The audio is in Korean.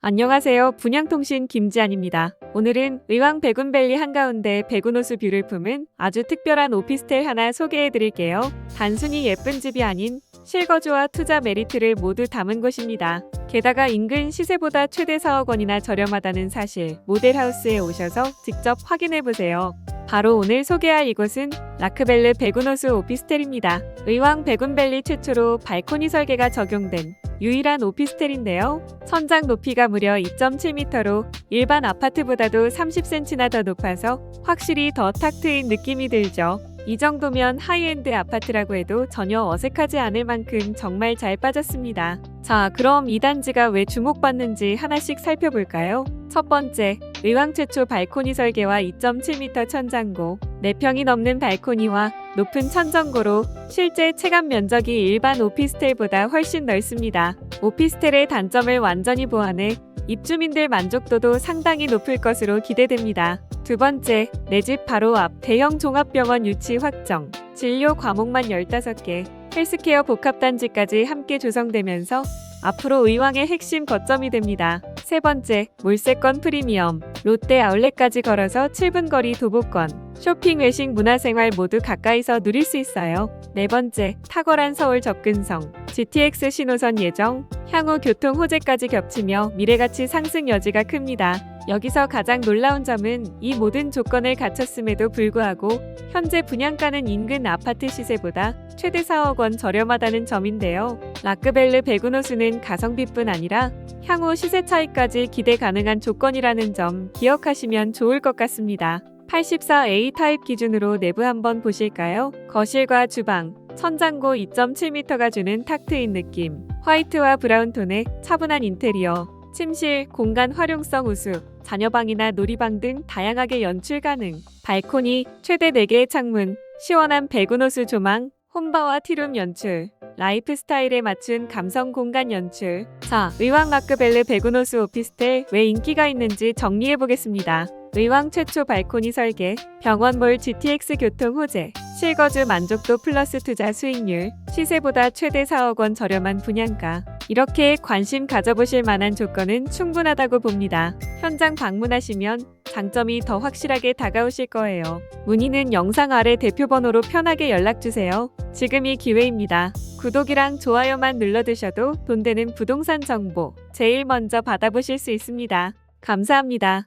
안녕하세요. 분양통신 김지안입니다. 오늘은 의왕 백운밸리 한가운데 백운호수 뷰를 품은 아주 특별한 오피스텔 하나 소개해 드릴게요. 단순히 예쁜 집이 아닌 실거주와 투자 메리트를 모두 담은 곳입니다. 게다가 인근 시세보다 최대 4억 원이나 저렴하다는 사실 모델하우스에 오셔서 직접 확인해 보세요. 바로 오늘 소개할 이곳은 라크벨르 백운호수 오피스텔입니다. 의왕 백운밸리 최초로 발코니 설계가 적용된 유일한 오피스텔인데요. 천장 높이가 무려 2.7m로 일반 아파트보다도 30cm나 더 높아서 확실히 더 탁 트인 느낌이 들죠. 이 정도면 하이엔드 아파트라고 해도 전혀 어색하지 않을 만큼 정말 잘 빠졌습니다. 자, 그럼 이 단지가 왜 주목받는지 하나씩 살펴볼까요? 첫 번째, 의왕 최초 발코니 설계와 2.7m 천장고, 4평이 넘는 발코니와 높은 천정고로 실제 체감 면적이 일반 오피스텔보다 훨씬 넓습니다. 오피스텔의 단점을 완전히 보완해 입주민들 만족도도 상당히 높을 것으로 기대됩니다. 두 번째, 내 집 바로 앞 대형 종합병원 유치 확정, 진료 과목만 15개, 헬스케어 복합단지까지 함께 조성되면서 앞으로 의왕의 핵심 거점이 됩니다. 세 번째, 몰세권 프리미엄, 롯데 아울렛까지 걸어서 7분 거리 도보권, 쇼핑, 외식, 문화생활 모두 가까이서 누릴 수 있어요. 네 번째, 탁월한 서울 접근성, GTX 신호선 예정, 향후 교통 호재까지 겹치며 미래가치 상승 여지가 큽니다. 여기서 가장 놀라운 점은 이 모든 조건을 갖췄음에도 불구하고 현재 분양가는 인근 아파트 시세보다 최대 4억 원 저렴하다는 점인데요. 라크벨르 백운호수는 가성비뿐 아니라 향후 시세 차이까지 기대 가능한 조건이라는 점 기억하시면 좋을 것 같습니다. 84A 타입 기준으로 내부 한번 보실까요? 거실과 주방, 천장고 2.7m가 주는 탁 트인 느낌, 화이트와 브라운 톤의 차분한 인테리어, 침실, 공간 활용성 우수, 자녀방이나 놀이방 등 다양하게 연출 가능, 발코니, 최대 4개의 창문, 시원한 백운호수 조망, 홈바와 티룸 연출, 라이프 스타일에 맞춘 감성 공간 연출. 자, 의왕 마크벨르 백운호수 오피스텔 왜 인기가 있는지 정리해 보겠습니다. 의왕 최초 발코니 설계, 병원몰 GTX 교통 호재, 실거주 만족도 플러스 투자 수익률, 시세보다 최대 4억 원 저렴한 분양가. 이렇게 관심 가져보실 만한 조건은 충분하다고 봅니다. 현장 방문하시면 장점이 더 확실하게 다가오실 거예요. 문의는 영상 아래 대표번호로 편하게 연락주세요. 지금이 기회입니다. 구독이랑 좋아요만 눌러두셔도 돈 되는 부동산 정보 제일 먼저 받아보실 수 있습니다. 감사합니다.